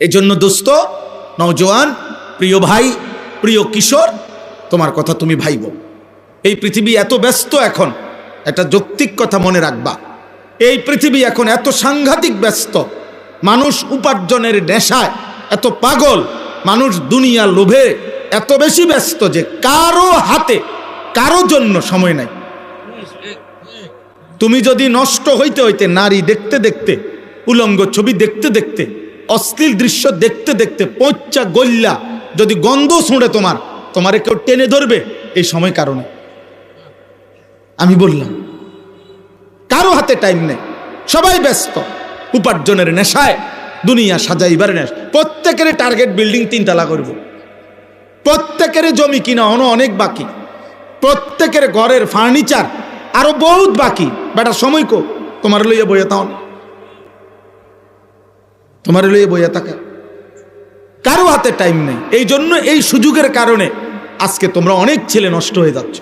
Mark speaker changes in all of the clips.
Speaker 1: এজন্য দোস্ত, নওজোয়ান, প্রিয় ভাই, প্রিয় কিশোর, তোমার কথা তুমি ভাইব। এই পৃথিবী এত ব্যস্ত এখন, একটা যৌক্তিক কথা মনে রাখবা। এই পৃথিবী এখন এত সাংঘাতিক ব্যস্ত, মানুষ উপার্জনের নেশায় এত পাগল, মানুষ দুনিয়া লোভে এত বেশি ব্যস্ত যে কারও হাতে, কারও জন্য সময় নাই। তুমি যদি নষ্ট হইতে হইতে নারী দেখতে দেখতে, উলঙ্গ ছবি দেখতে দেখতে অশ্লীল দৃশ্য দেখতে দেখতে পচ্চা গল্লা যদি গন্ধ শুঁড়ে তোমার, তোমারে কেউ টেনে ধরবে এই সময় কারণে। আমি বললাম, কারও হাতে টাইম নেই, সবাই ব্যস্ত, উপার্জনের নেশায় দুনিয়া সাজাইবার নেশ। প্রত্যেকের টার্গেট বিল্ডিং তিনতলা করব। প্রত্যেকের জমি কিনা অন অনেক বাকি। প্রত্যেকের ঘরের ফার্নিচার আরও বহুত বাকি। বেটা, সময় কো? তোমার লইয়া বইয়া তাও তোমার লইয়া বইয়া থাকা কারও হাতে টাইম নেই। এই জন্য এই সুযোগের কারণে আজকে তোমরা অনেক ছেলে নষ্ট হয়ে যাচ্ছ।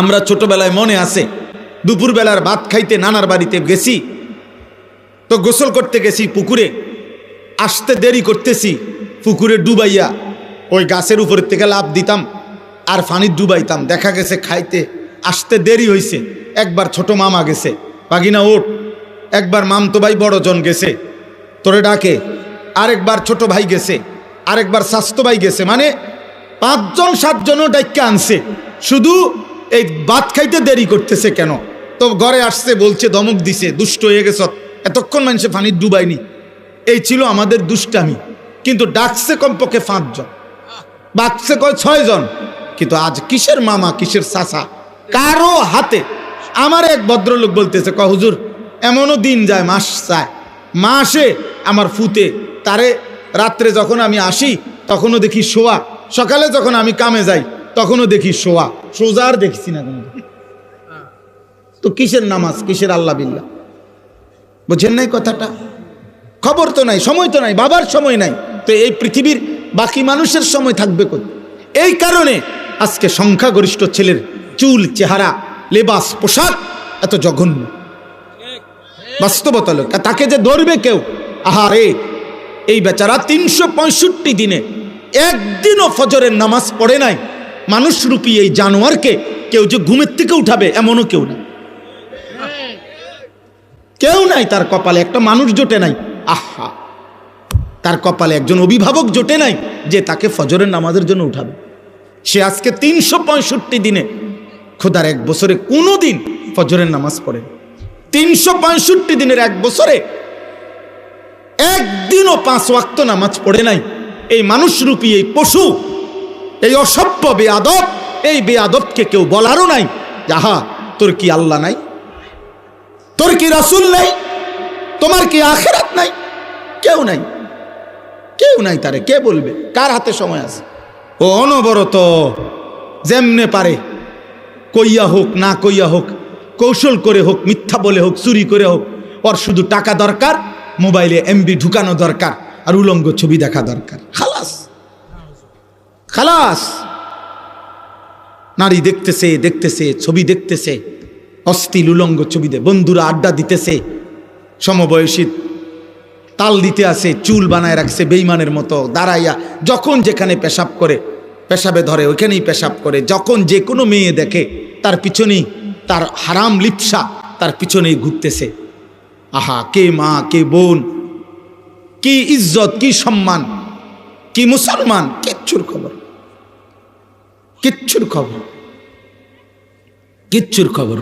Speaker 1: আমরা ছোটবেলায় মনে আছে, দুপুরবেলার ভাত খাইতে নানার বাড়িতে গেছি, তো গোসল করতে গেছি পুকুরে, আসতে দেরি করতেছি, পুকুরে ডুবাইয়া ওই গাছের উপরের থেকে লাভ দিতাম আর ফানি ডুবাইতাম। দেখা গেছে খাইতে, আসতে দেরি হইছে। একবার ছোট মামা গেছে, বাগিনা ওঠ। একবার মামতো ভাই বড়জন গেছে। তোরে ডাকে। আরেকবার ছোট ভাই গেছে, আরেকবার স্বাস্থ্য ভাই গেছে মানে পাঁচজন, সাতজনও ডাইকা আনছে। শুধু এই ভাত খাইতে দেরি করতেছে কেন? তো ঘরে আসছে, বলছে দমক দিছে, দুষ্ট হয়ে গেছ। এতক্ষণ মানুষে ফানির ডুবাইনি এই ছিল আমাদের দুষ্টামি। কিন্তু ডাকছে কমপক্ষে পাঁচজন। বাকছে কয় ছয়জন? কিন্তু আজ কিসের মামা, কিসের চাচা? কারও হাতে। আমার এক ভদ্রলোক বলতেছে ক হুজুর, এমনও দিন যায়, মাস চায় মাসে আমার ফুতে। তারে রাত্রে যখন আমি আসি, তখনও দেখি শোয়া। সকালে যখন আমি কামে যাই, তখনও দেখি শোয়া। সোজা আর দেখছি না কোনো। তো কিসের নামাজ? কিসের আল্লাহ বিল্লাহ? বুঝেন নাই কথাটা? খবর তো নাই, সময় তো নাই, বাবার সময় নাই। তো এই পৃথিবীর বাকি মানুষের সময় থাকবে কই? এই কারণে আজকে সংখ্যাগরিষ্ঠ ছেলের চুল, চেহারা, লেবাস, পোশাক এত জঘন্য। বাস্তবতা লোক। তাকে যে ধরবে কেউ? আহারে, এই বেচারা তিনশো পঁয়ষট্টি দিনে একদিনও ফজরের নামাজ পড়ে নাই। মানুষরূপী এই জানোয়ারকে কেউ যে ঘুমের থেকে উঠাবে এমনও কেউ না। কেউ নাই তার কপালে, একটা মানুষ জোটে নাই। আহা, তার কপালে একজন অভিভাবক জোটে নাই যে তাকে ফজরের নামাজের জন্য উঠাবে। সে আজকে তিনশো পঁয়ষট্টি দিনে, খোদার এক বছরে কোনো দিন ফজরের নামাজ পড়ে তিনশো পঁয়ষট্টি দিনের এক বছরে একদিনও পাঁচ ওয়াক্ত নামাজ পড়ে নাই। এই মানুষরূপী এই পশু, এই অসভ্য বেয়াদব, এই বেয়াদবকে কেউ বলারও নাই। যাহা তোর কি আল্লাহ নাই? তোর কি রাসুল নাই? তোমার কি আখেরাত নাই? কেউ নাই। কেউ নাই তারে, কে বলবে? কার হাতে সময় আছে? ও অনবরত যেমনে পারে, কইয়া হোক, না কইয়া হোক, কৌশল করে হোক, মিথ্যা বলে হোক, চুরি করে হোক, ওর শুধু টাকা দরকার মোবাইলে এমবি ঢুকানো দরকার আর উলঙ্গ ছবি দেখা দরকার। খালাস। খালাস। নারী দেখতেছে দেখতেছে, ছবি দেখতেছে অস্থিল উলঙ্গ ছবিতে বন্ধুরা আড্ডা দিতেছে, সমবয়সী তাল দিতে আছে, চুল বানায় রাখছে বেইমানের মতো, দাঁড়াইয়া যখন যেখানে পেশাব করে, পেশাবে ধরে, ওইখানেই পেশাব করে, যখন যে কোনো মেয়ে দেখে, তার পিছনেই তার হারাম লিপসা, তার পিছনেই ঘুরতেছে। আহা, কে মা, কে বোন, কি ইজ্জত, কি সম্মান, কি মুসলমান, কিচ্ছুর খবর কিচ্ছুর খবর কিচ্ছুর খবর।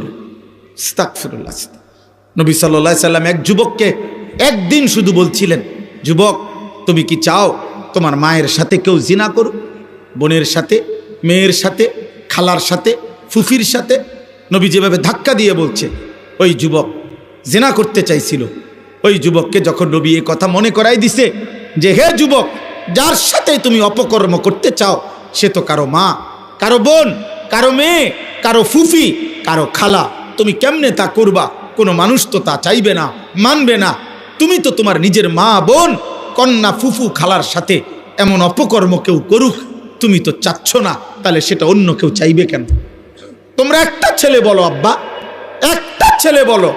Speaker 1: নবী সাল্লাহ সাল্লাম এক যুবককে একদিন শুধু বলছিলেন, যুবক, তুমি কি চাও তোমার মায়ের সাথে কেউ জিনা করুক? বোনের সাথে, মেয়ের সাথে, খালার সাথে, ফুফির সাথে? নবী যেভাবে ধাক্কা দিয়ে বলছে, ওই যুবক জেনা করতে চাইছিল। ওই যুবককে যখন নবী এ কথা মনে করাই দিছে যে, হে যুবক, যার সাথে তুমি অপকর্ম করতে চাও, সে তো কারও মা, কারও বোন, কারও মেয়ে, কারও ফুফি, কারও খালা। তুমি কেমনে তা করবা? কোনো মানুষ তো তা চাইবে না, মানবে না। তুমি তো তোমার নিজের মা, বোন, কন্যা, ফুফু, খালার সাথে এমন অপকর্ম কেউ করুক, তুমি তো চাচ্ছ না, তাহলে সেটা অন্য কেউ চাইবে কেন? তোমরা একটা ছেলে বলো, আব্বা, একটা ছেলে বলো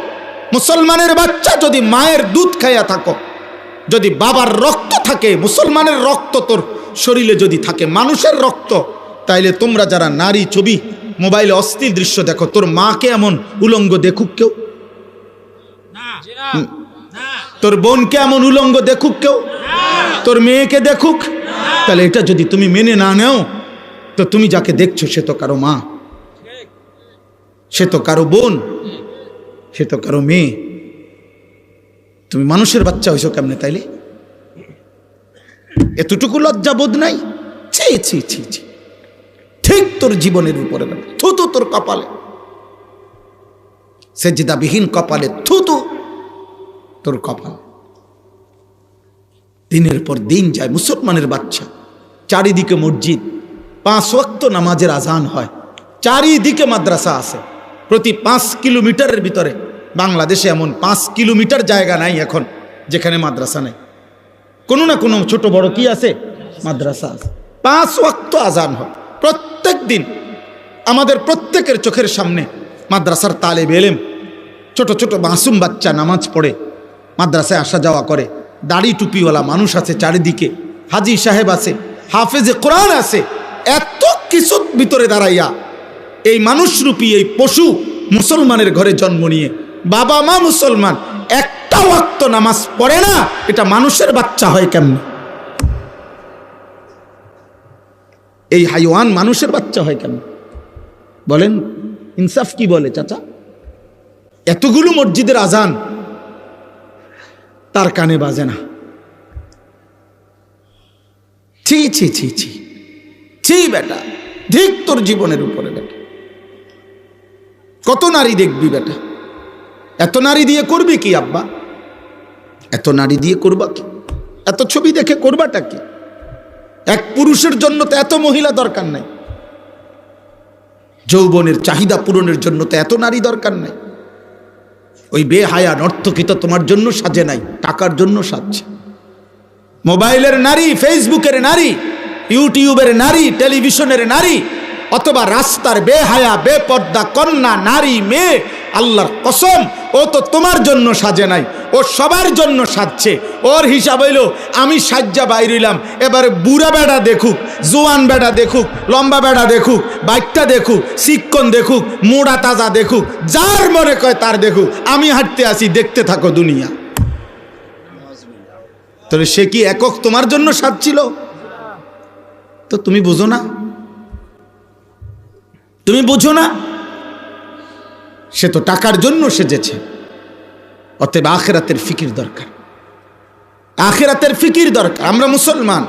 Speaker 1: মুসলমানের বাচ্চা যদি মায়ের দুধ খাইয়া থাকো যদি বাবার রক্ত থাকে মুসলমানের রক্ত তোর শরীরে যদি থাকে মানুষের রক্ত তাইলে তোমরা যারা নারী ছবি মোবাইলে অস্থির দৃশ্য দেখো তোর মাকে এমন উলঙ্গ দেখুক কেউ? তোর বোনকে এমন উলঙ্গ দেখুক কেউ? তোর মেয়েকে দেখুক? তাহলে এটা যদি তুমি মেনে না নেও তো তুমি যাকে দেখছ সে তো কারও মা সে তো কারও বোন। সে তো কারও মেয়ে। তুমি মানুষের বাচ্চা হইছো কেমনে তাইলে? এতটুকু লজ্জা বোধ নাই? ছি ছি ছি ছি। ঠিক তোর জীবনের উপরে বেটা। থু থু তোর কপালে। সেজিদাবিহীন কপালে থু থু তোর কপাল। দিনের পর দিন যায় মুসলমানের বাচ্চা। চারিদিকে মসজিদ। পাঁচ ওয়াক্ত নামাজের আজান হয়। চারিদিকে মাদ্রাসা আছে। প্রতি পাঁচ কিলোমিটারের ভিতরে। বাংলাদেশে এমন পাঁচ কিলোমিটার জায়গা নাই এখন, যেখানে মাদ্রাসা নেই। কোনো না কোনো ছোট বড় কি আছে? মাদ্রাসা আছে। পাঁচ ওয়াক্ত আজান হয়। প্রত্যেক দিন আমাদের প্রত্যেকের চোখের সামনে মাদ্রাসার তালে বেলেম ছোট ছোট মাসুম বাচ্চা নামাজ পড়ে, মাদ্রাসায় আসা যাওয়া করে। দাড়ি টুপিওয়ালা মানুষ আছে চারিদিকে। হাজি সাহেব আছে, হাফেজে কোরআন আছে। এত কিছুর ভিতরে দাঁড়াইয়া এই মানুষরূপী এই পশু মুসলমানের ঘরে জন্ম নিয়ে। বাবা মা মুসলমান, একটা ওয়াক্ত নামাজ পড়ে না, এটা মানুষের বাচ্চা হয় কেমন? এই হাইওয়ান মানুষের বাচ্চা হয় কেমন? বলেন, ইনসাফ কি বলে চাচা? এতগুলো মসজিদের আজান তার কানে বাজে না। ছি ছি ছি ছি। ছি, বেটা, ধিক তোর জীবনের উপরে বেটা। কত নারী দেখবি বেটা? এত নারী দিয়ে করবি কি আব্বা? এত নারী দিয়ে করবা কি? এত ছবি দেখে করবাটা কি? এক পুরুষের জন্য তো এত মহিলা দরকার নাই। যৌবনের চাহিদা পূরণের জন্য তো এত নারী দরকার নাই। ওই বেহায়া নর্তকী তো তোমার জন্য সাজে নাই, টাকার জন্য সাজছে। মোবাইলের নারী, ফেসবুকের নারী, ইউটিউবের নারী, টেলিভিশনের নারী অথবা রাস্তার বেহায়া, বেপর্দা, কন্যা, নারী, মেয়ে, আল্লাহর কসম, ও তো তোমার জন্য সাজে নাই, ও সবার জন্য সাজছে। ওর হিসাব হইল, আমি সাজ্জা বাইরিলাম এবারে বুড়া বেড়া দেখুক, জোয়ান বেড়া দেখুক, লম্বা বেড়া দেখুক, বাইকটা দেখুক শিক্ষণ দেখুক, মোড়া তাজা দেখুক, যার মনে কয় তার দেখুক, আমি হাঁটতে আসি, দেখতে থাকো দুনিয়া। তাহলে সে কি একক তোমার জন্য সাজছিল? তো তুমি বুঝো না? তুমি বুঝো না? সে তো টাকার জন্য সেজেছে। অতএব আখেরাতের ফিকির দরকার। আখেরাতের ফিকির দরকার। আমরা মুসলমান,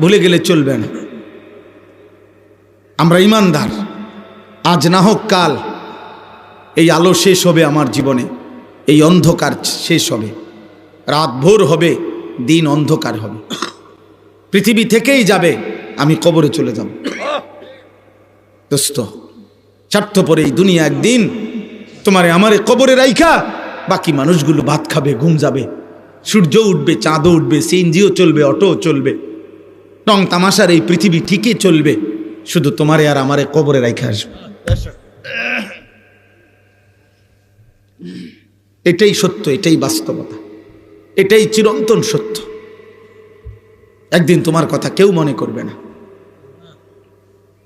Speaker 1: ভুলে গেলে চলবে না। আমরা ইমানদার। আজ না হোক কাল এই আলো শেষ হবে আমার জীবনে। এই অন্ধকার শেষ হবে। রাত ভোর হবে, দিন অন্ধকার হবে। পৃথিবী থেকেই যাবে, আমি কবরে চলে যাব। দোস্ত স্বার্থপর এই দুনিয়া একদিন। তোমারে আমারে কবরে রাইখা, বাকি মানুষগুলো ভাত খাবে, ঘুম যাবে। সূর্য উঠবে, চাঁদও উঠবে, সিএনজিও চলবে অটো চলবে। টং তামাশার এই পৃথিবী ঠিকই চলবে। শুধু তোমারে আর আমারে কবরে রাইখা আসবে এটাই সত্য, এটাই বাস্তবতা। এটাই চিরন্তন সত্য। একদিন তোমার কথা কেউ মনে করবে না।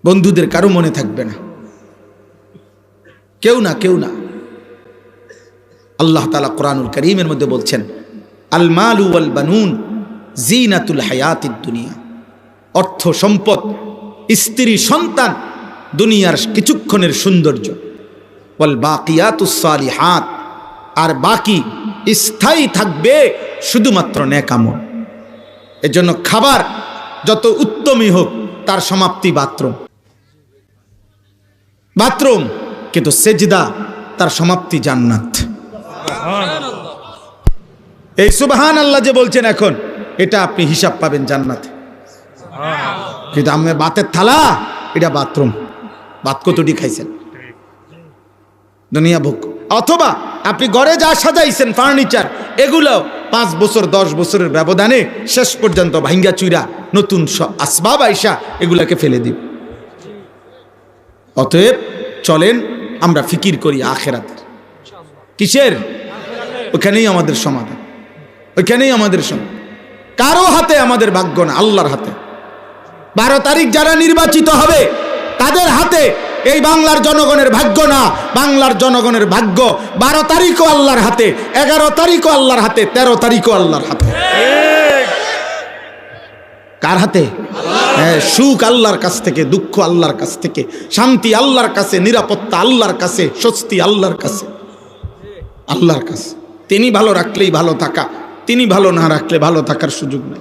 Speaker 1: বন্ধুদের কারও মনে থাকবে না। কেউ না কেউ না। আল্লাহ তালা কোরআনুল করিমের মধ্যে বলছেন, আল মালু আল বানুন জিনাতুল হায়াতির দুনিয়া। অর্থ সম্পদ, স্ত্রী সন্তান, দুনিয়ার কিছুক্ষণের সৌন্দর্য। বল বাকিয়াতুসালি হাত আর বাকি স্থায়ী থাকবে শুধুমাত্র ন্যাকামল। এজন্য খাবার যত উত্তমই হোক, তার সমাপ্তি বাথরুম। বাথরুম কিন্তু সেজদা তার সমাপ্তি জান্নাত। এই সুবহান আল্লাহ যে বলছেন এখন, এটা আপনি হিসাব পাবেন জান্নাত। কিন্তু আমি বাতের থালা, এটা বাথরুম। বাত কতটি খাইছেন? দুনিয়া ভোগ। অথবা আপনি ঘরে যা সাজাইছেন ফার্নিচার এগুলো পাঁচ বছর, দশ বছরের ব্যবধানে শেষ পর্যন্ত ভাঙ্গা চুইরা নতুন আসবাব আইসা এগুলাকে ফেলে দিব। অতএব চলেন আমরা ফিকির করি আখেরাতের কিসের? ওখানেই আমাদের সমাধান। ওইখানেই আমাদের সমাধান। কারও হাতে আমাদের ভাগ্য না, আল্লাহর হাতে। বারো তারিখ যারা নির্বাচিত হবে, তাদের হাতে এই বাংলার জনগণের ভাগ্য না, বাংলার জনগণের ভাগ্য। বারো তারিখও আল্লাহর হাতে, এগারো তারিখও আল্লাহর হাতে, তেরো তারিখও আল্লাহর হাতে। কার হাতে? হ্যাঁ, সুখ আল্লাহর কাছ থেকে দুঃখ আল্লাহর কাছ থেকে শান্তি আল্লাহর কাছে নিরাপত্তা আল্লাহর কাছে স্বস্তি আল্লাহর কাছে। আল্লাহর কাছে। তিনি ভালো রাখলেই ভালো থাকা তিনি ভালো না রাখলে ভালো থাকার সুযোগ নেই।